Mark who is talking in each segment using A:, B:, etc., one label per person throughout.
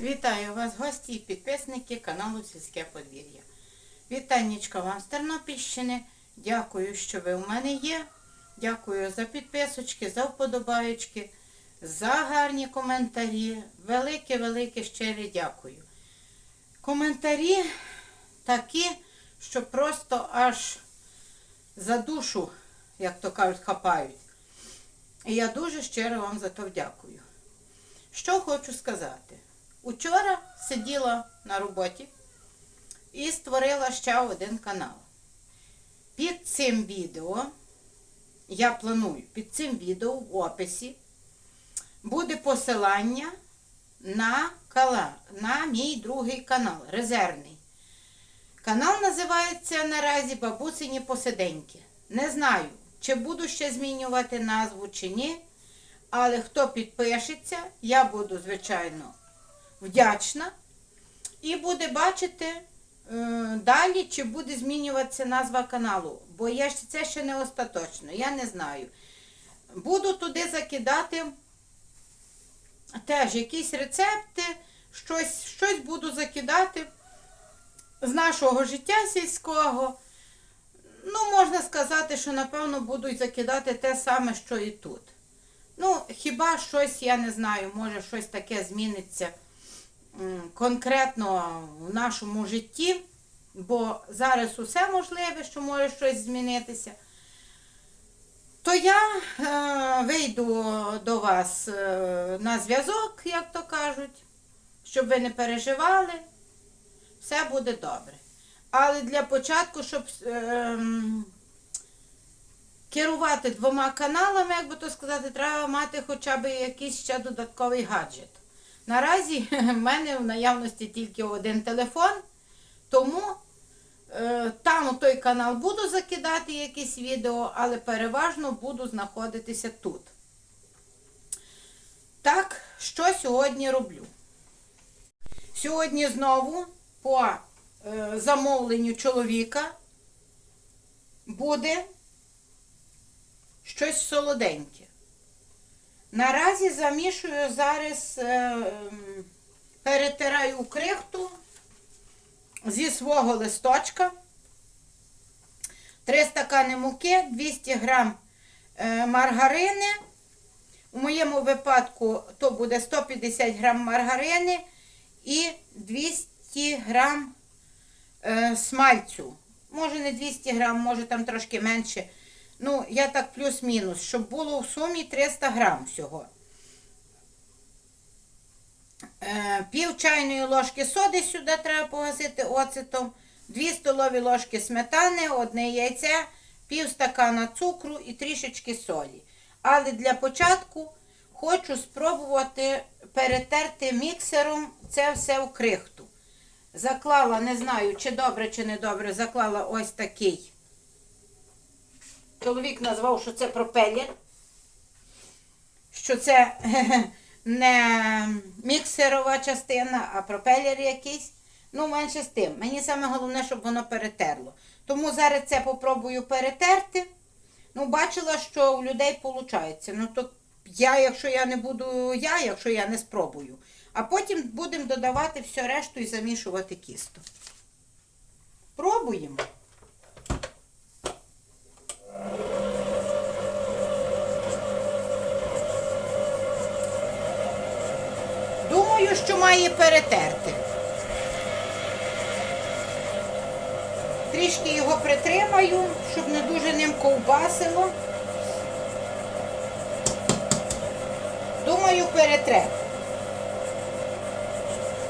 A: Вітаю вас, гості і підписники каналу Сільське подвір'я. Вітаннячка вам з Тернопільщини. Дякую, що ви у мене є. Дякую за підписочки, за вподобаєчки, за гарні коментарі. Велике-велике щире дякую. Коментарі такі, що просто аж за душу, як то кажуть, хапають. І я дуже щиро вам за то дякую. Що хочу сказати. Учора сиділа на роботі і створила ще один канал. Під цим відео, я планую, під цим відео в описі буде посилання на, кала, на мій другий канал, резервний. Канал називається наразі Бабусині Посиденьки. Не знаю, чи буду ще змінювати назву чи ні. Але хто підпишеться, я буду, звичайно, вдячна. І буде бачити е, далі, чи буде змінюватися назва каналу. Бо я це ще не остаточно, я не знаю. Буду туди закидати теж якісь рецепти, щось, щось буду закидати з нашого життя сільського. Ну, можна сказати, що напевно буду закидати те саме, що і тут. Ну, хіба щось, я не знаю, може щось таке зміниться конкретно в нашому житті, бо зараз усе можливе, що може щось змінитися. То я е, вийду до вас е, на зв'язок, як то кажуть, щоб ви не переживали, все буде добре. Але для початку, щоб е, керувати двома каналами, як би то сказати, треба мати хоча б якийсь ще додатковий гаджет. Наразі в мене в наявності тільки один телефон, тому е, там у той канал буду закидати якісь відео, але переважно буду знаходитися тут. Так, що сьогодні роблю? Сьогодні знову по е, замовленню чоловіка буде щось солоденьке. Наразі замішую зараз, е, перетираю крихту зі свого листочка. 3 стакани муки, 200 грам е, маргарини. У моєму випадку то буде 150 грам маргарини і 200 грам е, смальцю. Може не 200 грам, може там трошки менше. Ну, я так плюс-мінус, щоб було в сумі 300 грам всього. Е, пів чайної ложки соди сюди треба погасити оцетом, 2 столові ложки сметани, одне яйце, пів стакана цукру і трішечки солі. Але для початку хочу спробувати перетерти міксером це все в крихту. Заклала, не знаю, чи добре, чи не добре, заклала ось такий. Чоловік назвав, що це пропелер, що це не міксерова частина, а пропелер якийсь. Ну, менше з тим. Мені саме головне, щоб воно перетерло. Тому зараз це попробую перетерти. Ну, бачила, що у людей виходить. Ну, то я, якщо я не буду, я, якщо я не спробую. А потім будемо додавати все решту і замішувати кісто. Пробуємо. Думаю, що має перетерти. Трішки його притримаю, щоб не дуже ним ковбасило. Думаю, перетре.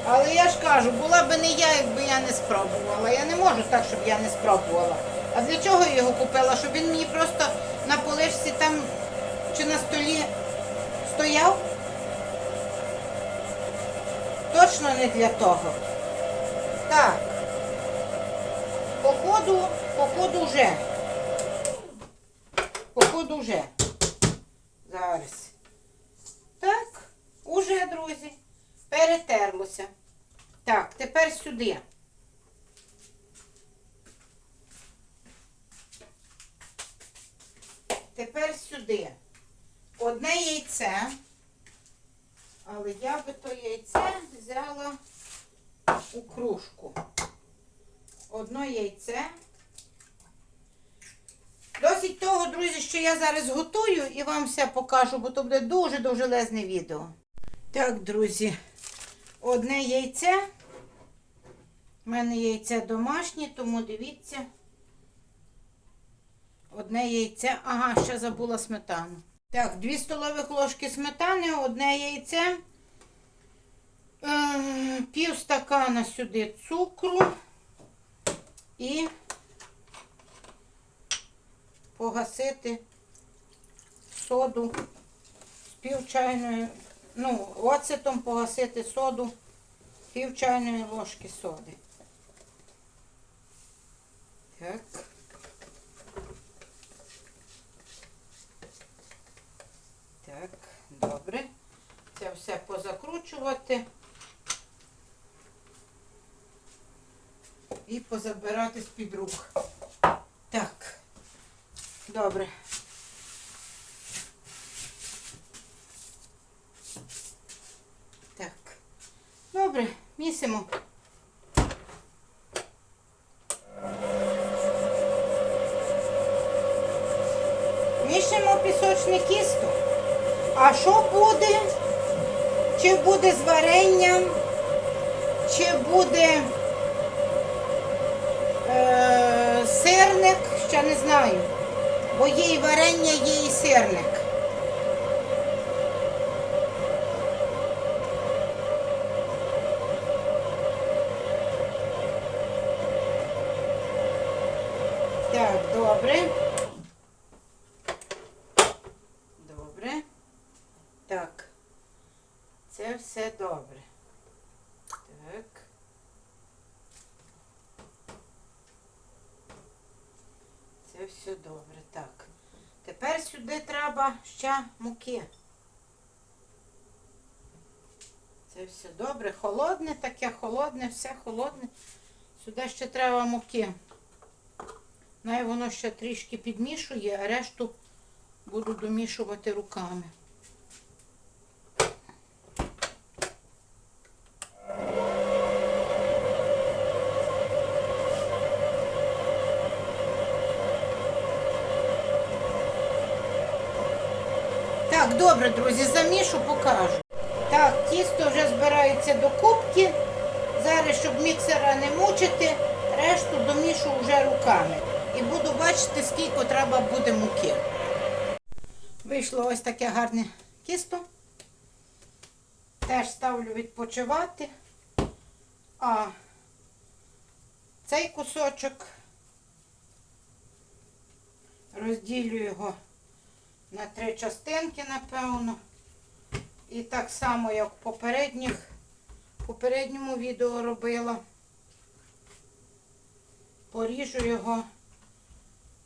A: Але я ж кажу, була би не я, якби я не спробувала. Я не можу так, щоб я не спробувала. А для чого я його купила? Щоб він мені просто на полишці там чи на столі стояв? Точно не для того. Так. Походу, походу вже. Походу вже. Зараз. Так, уже, друзі. Перетерлося. Так, тепер сюди. Тепер сюди. Одне яйце. Але я би то яйце взяла у кружку. Одно яйце. Досить того, друзі, що я зараз готую і вам все покажу, бо то буде дуже довжелезне відео. Так, друзі, одне яйце. У мене яйце домашнє, тому дивіться. Одне яйце. Ага, ще забула сметану. Так, 2 столових ложки сметани, одне яйце. Е, пів стакана сюди цукру і погасити соду з пів чайної, ну, оцетом погасити соду пів чайної ложки соди. Так. Так, добре. Це все позакручувати і позабирати з-під рук. Так, добре. Так. Добре, місимо. Мішимо пісочне кісто. А що буде? Чи буде з варенням, чи буде е, сирник, ще не знаю. Бо є і варення, є і сирник. Так, добре. Так. Це все добре. Так. Це все добре. Так. Тепер сюди ще муки. Це все добре. Холодне таке, холодне, все холодне. Сюди ще треба муки. Най воно ще трішки підмішує, а решту буду домішувати руками. Добре, друзі, замішу, покажу. Так, тісто вже збирається до кубки. Зараз, щоб міксера не мучити, решту домішу вже руками. І буду бачити, скільки треба буде муки. Вийшло ось таке гарне тісто. Теж ставлю відпочивати. А цей кусочок розділю його на три частинки, напевно. І так само, як в попередніх, в попередньому відео робила. Поріжу його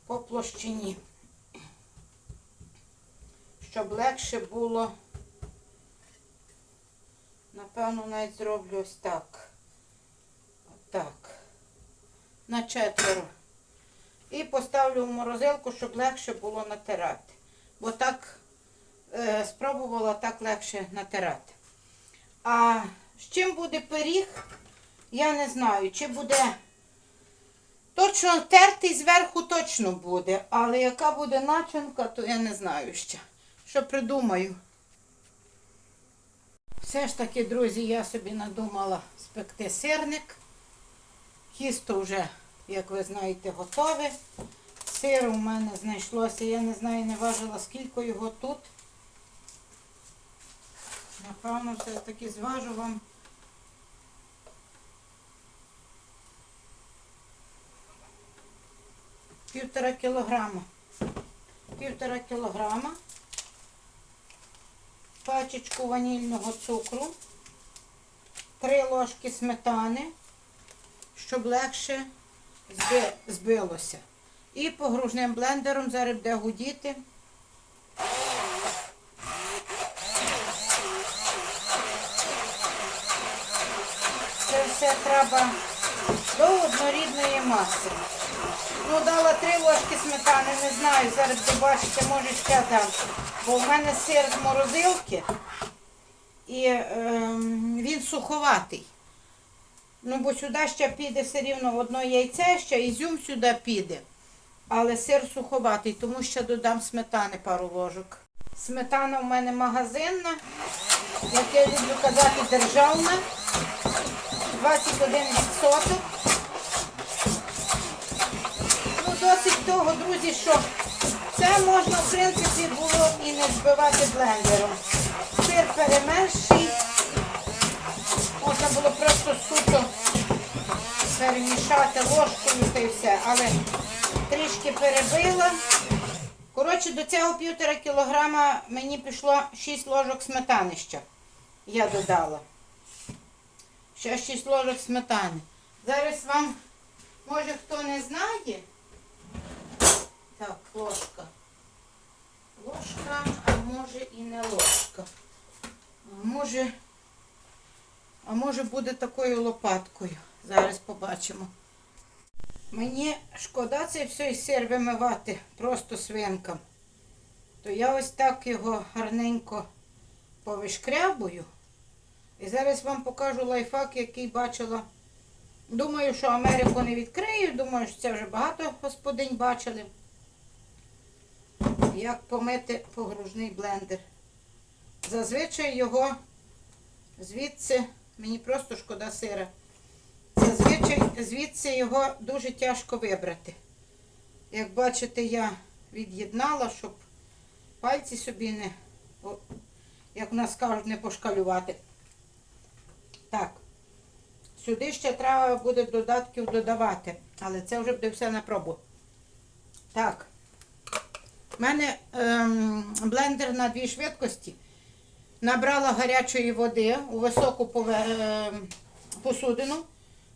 A: по площині, щоб легше було. Напевно, навіть зроблю ось так. Отак. На четверо. І поставлю в морозилку, щоб легше було натирати. Бо так е, спробувала так легше натирати. А з чим буде пиріг, я не знаю. Чи буде точно тертий зверху точно буде. Але яка буде начинка, то я не знаю ще. Що придумаю. Все ж таки, друзі, я собі надумала спекти сирник. Тісто вже, як ви знаєте, готове. Сиру в мене знайшлося, я не знаю, не важила, скільки його тут. Напевно, все-таки зважу вам. Півтора кілограма. Півтора кілограма. Пачечку ванільного цукру. Три ложки сметани, щоб легше збилося. І погружним блендером зараз буде гудіти. Це все треба до однорідної маси. Ну, дала три ложки сметани, не знаю, зараз побачите, може ще дам. Бо в мене сир з морозилки. і ем, він суховатий. Ну, бо сюди ще піде все рівно одно яйце, ще ізюм сюди піде. Але сир суховатий, тому ще додам сметани пару ложок. Сметана в мене магазинна, як я люблю казати, державна. 21%. Ну, досить того, друзі, що це можна, в принципі, було і не збивати блендером. Сир перемерший. Можна було просто суто перемішати ложкою та й все. Але трішки перебила. Коротше, до цього півтора кілограма мені пішло 6 ложок сметани ще. Я додала. Ще 6 ложок сметани. Зараз вам, може хто не знає. Так, ложка. Ложка, а може і не ложка. А може, а може буде такою лопаткою. Зараз побачимо. Мені шкода цей всей сир вимивати просто свинкам. То я ось так його гарненько повишкрябую. І зараз вам покажу лайфхак, який бачила. Думаю, що Америку не відкрию. Думаю, що це вже багато господинь бачили. Як помити погружний блендер. Зазвичай його звідси, мені просто шкода сира. Зазвичай звідси його дуже тяжко вибрати. Як бачите, я від'єднала, щоб пальці собі не, як в нас кажуть, не пошкалювати. Так, сюди ще треба буде додатків додавати, але це вже буде все на пробу. Так, в мене ем, блендер на дві швидкості. Набрала гарячої води у високу ем, посудину,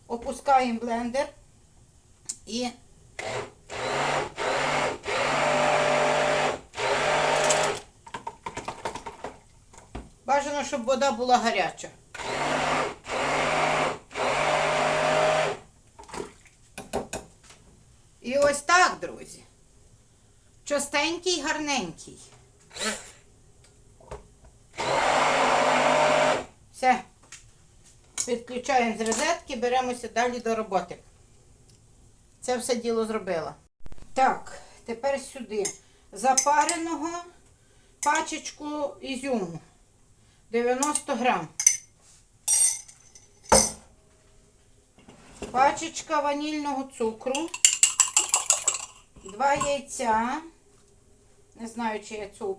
A: опускаємо блендер і бажано, щоб вода була гаряча. І ось так, друзі. Чистенький, гарненький. Все. Підключаємо з розетки, беремося далі до роботи. Це все діло зробила. Так, тепер сюди. Запареного пачечку ізюму. 90 грам. Пачечка ванільного цукру. Два яйця. Не знаю, чи я цю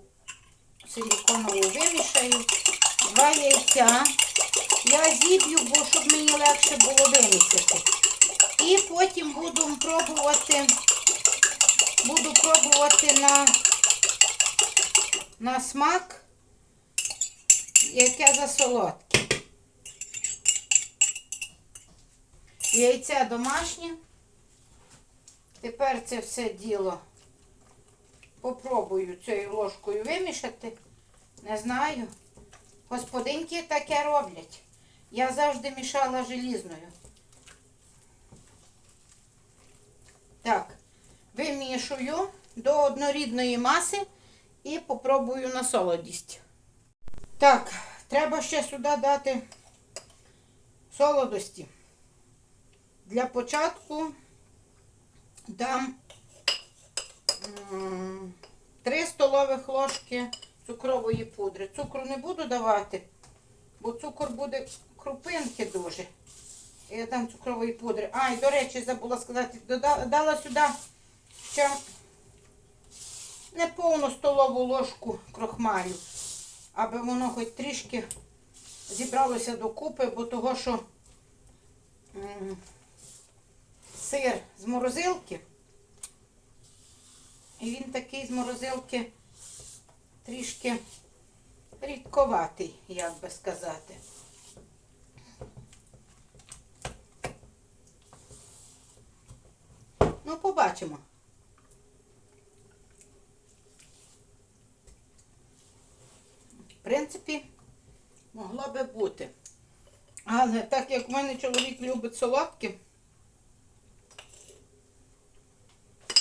A: силіконову вимішаю. Два яйця. Я зіб'ю, бо щоб мені легше було вимісити. І потім буду пробувати, буду пробувати на, на смак, яке за солодке. Яйця домашнє. Тепер це все діло попробую цією ложкою вимішати. Не знаю. Господинки таке роблять. Я завжди мішала желізною. Так, вимішую до однорідної маси і попробую на солодість. Так, треба ще сюди дати солодості. Для початку дам 3 столових ложки цукрової пудри. Цукру не буду давати, бо цукор буде крупинки дуже. Я дам цукрової пудри. А, і до речі, забула сказати, дода- дала сюди ще неповну столову ложку крохмалю, аби воно хоч трішки зібралося докупи, бо того, що сир з морозилки, і він такий з морозилки трішки рідковатий, як би сказати. Ну, побачимо. В принципі, могло би бути. Але так як в мене чоловік любить солодкі,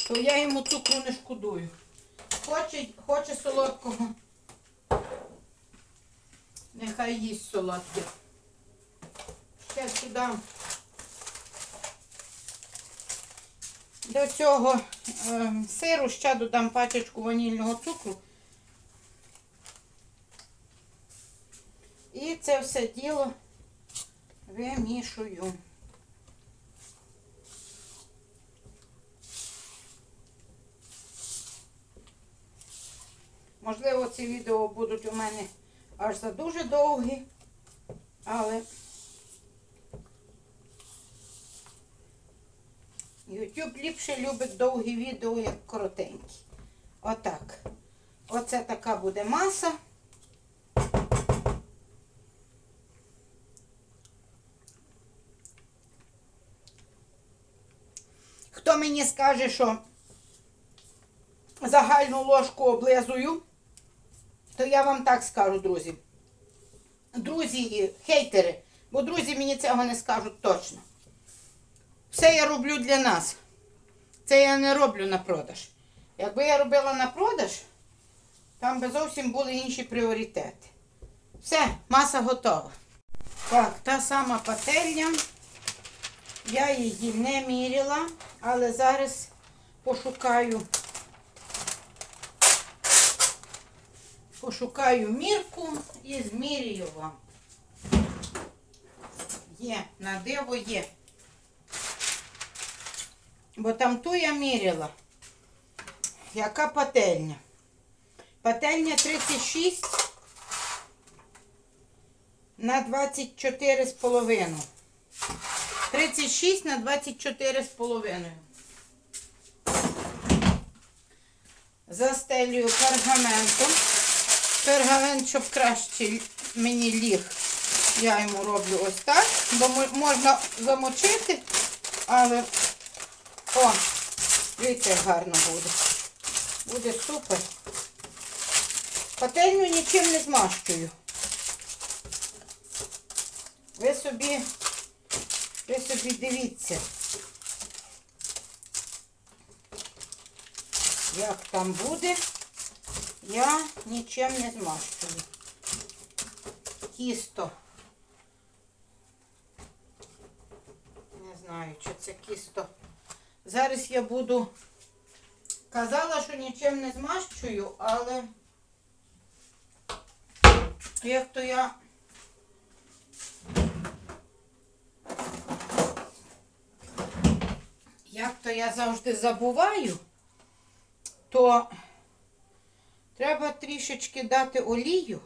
A: то я йому цукру не шкодую. Хоче, хоче солодкого. Нехай їсть солодке. Ще сюди. До цього е, сиру ще додам пачечку ванільного цукру. І це все діло вимішую. Можливо, ці відео будуть у мене аж за дуже довгі, але YouTube ліпше любить довгі відео, як коротенькі. Отак. Оце така буде маса. Хто мені скаже, що загальну ложку облизую, то я вам так скажу, друзі. Друзі і хейтери, бо друзі мені цього не скажуть точно. Все я роблю для нас. Це я не роблю на продаж. Якби я робила на продаж, там би зовсім були інші пріоритети. Все, маса готова. Так, та сама пательня. Я її не міряла, але зараз пошукаю. Пошукаю мірку і змірюю вам. Є, на диво є. Бо там ту я міряла. Яка пательня? Пательня 36 на 24 з половиною. 36 на 24 з половиною. Застелюю пергаментом. Пергамент, щоб краще мені ліг, я йому роблю ось так, бо можна замочити, але о, дивіться, як гарно буде. Буде супер. Пательню нічим не змащую. Ви собі, ви собі дивіться. Як там буде, я нічим не змащую. Тісто. Не знаю, чи це кісто. Зараз я буду казала, що нічим не змащую, але як то я як то я завжди забуваю, то треба трішечки дати олію,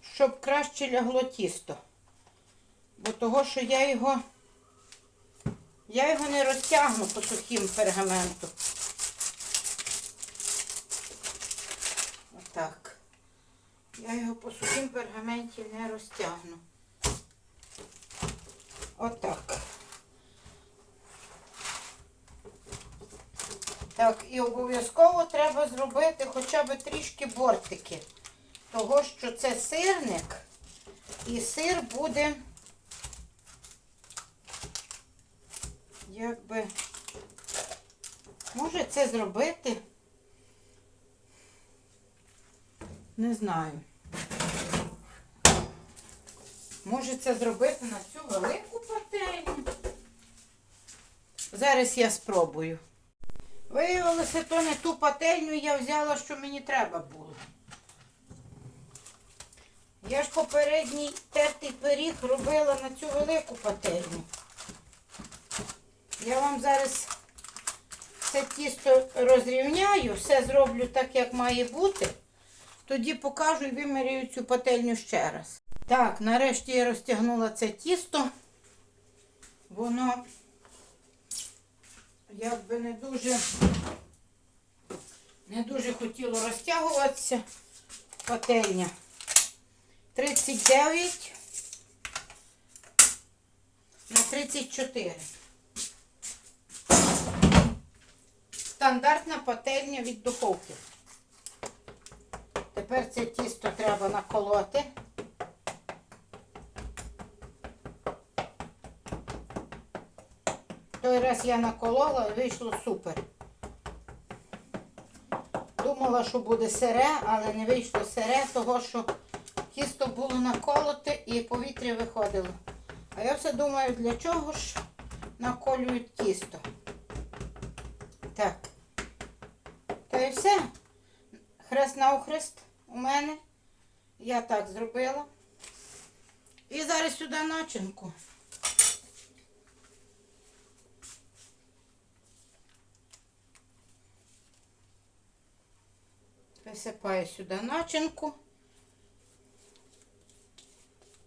A: щоб краще лягло тісто. Бо того, що я його я його не розтягну по сухим пергаменту. Отак. Я його по сухим пергаменті не розтягну. Отак. Так, і обов'язково треба зробити хоча б трішки бортики. Того, що це сирник, і сир буде якби може це зробити. Не знаю. Може це зробити на цю велику пательню. Зараз я спробую. Виявилося, то не ту пательню я взяла, що мені треба було. Я ж попередній тертий пиріг робила на цю велику пательню. Я вам зараз це тісто розрівняю, все зроблю так, як має бути. Тоді покажу і виміряю цю пательню ще раз. Так, нарешті я розтягнула це тісто. Воно якби не дуже не дуже хотіло розтягуватися. Пательня 39 на 34. Стандартна пательня від духовки. Тепер це тісто треба наколоти. Той раз я наколола і вийшло супер. Думала, що буде сире, але не вийшло сире, того що Тісто було наколоте і повітря виходило. А я все думаю, для чого ж наколюють тісто. Так. І все. Хрест навхрест у мене. Я так зробила. І зараз сюди начинку. Висипаю сюди начинку.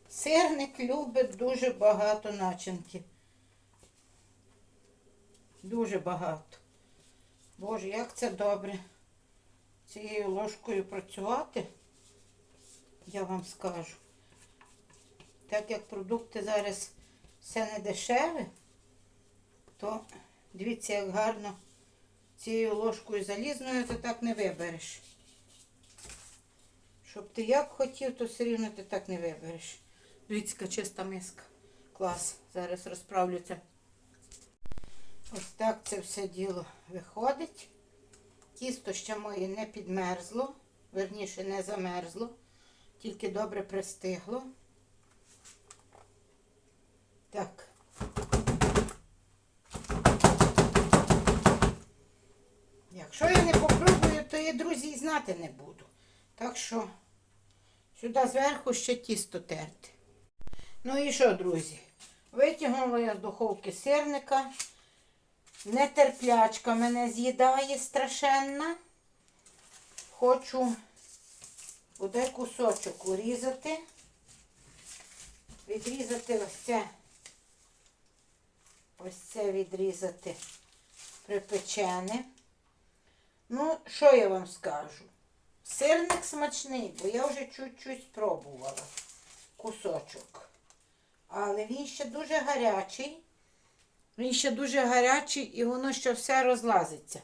A: Сирник любить дуже багато начинки. Дуже багато. Боже, як це добре цією ложкою працювати, я вам скажу. Так як продукти зараз все не дешеве, то дивіться, як гарно цією ложкою залізною ти так не вибереш. Щоб ти як хотів, то все рівно ти так не вибереш. Дивіться, чиста миска. Клас. Зараз розправлю. Ось так це все діло виходить. Тісто ще моє не підмерзло, верніше не замерзло, тільки добре пристигло. Так. Якщо я не попробую, то я, друзі, знати не буду. Так що сюди зверху ще тісто терти. Ну і що, друзі? Витягнула я з духовки сирника. Нетерплячка мене з'їдає страшенна. Хочу буде кусочок урізати. Відрізати ось це. Ось це відрізати припечене. Ну, що я вам скажу? Сирник смачний, бо я вже чуть-чуть спробувала кусочок. Але він ще дуже гарячий. Він ще дуже гарячий і воно ще все розлазиться.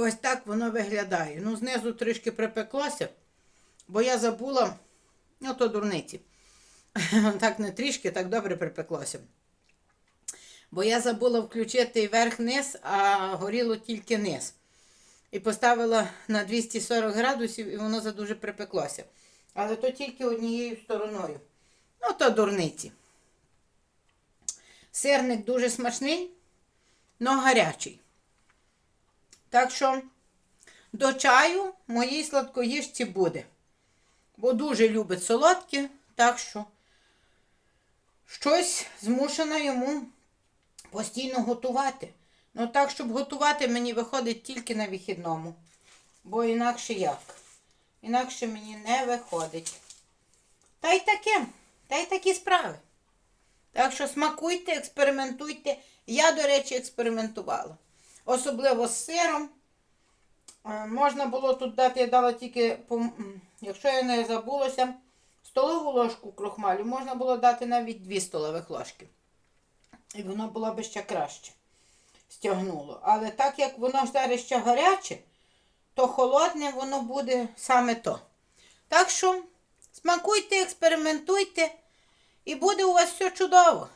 A: Ось так воно виглядає. Ну, знизу трішки припеклося, бо я забула, ну то дурниці. Так не трішки, так добре припеклося. Бо я забула включити верх-низ, а горіло тільки низ. І поставила на 240 градусів, і воно задуже припеклося. Але то тільки однією стороною. Ну, то дурниці. Сирник дуже смачний, але гарячий. Так що до чаю моїй сладкоїжці буде. Бо дуже любить солодке, так що щось змушена йому постійно готувати. Ну так, щоб готувати, мені виходить тільки на вихідному. Бо інакше як? Інакше мені не виходить. Та й таке, та й такі справи. Так що смакуйте, експериментуйте. Я, до речі, експериментувала. Особливо з сиром. Е, Можна було тут дати, я дала тільки, якщо я не забулася, столову ложку крохмалю можна було дати навіть 2 столових ложки. І воно було би ще краще стягнуло. Але так як воно зараз ще гаряче, то холодне воно буде саме то. Так що смакуйте, експериментуйте, і буде у вас все чудово.